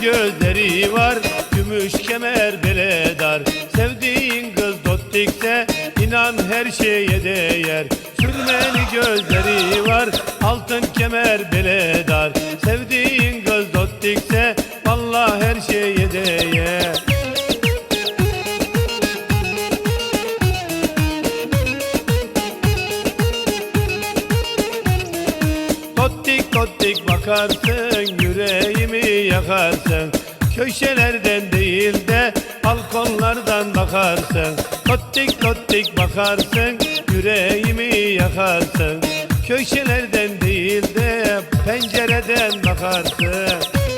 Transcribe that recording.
gözleri var Gümüş kemer beledar Sevdiğin kız dottikse inan her şeye değer. Sürmeli gözleri var Altın kemer beledar Sevdiğin kız dottikse Vallahi her şeye değer. Tottik tottik bakarsın yüreğimi yakarsın. Köşelerden değil de balkonlardan bakarsın. Tottik tottik bakarsın yüreğimi yakarsın. Köşelerden değil de pencereden bakarsın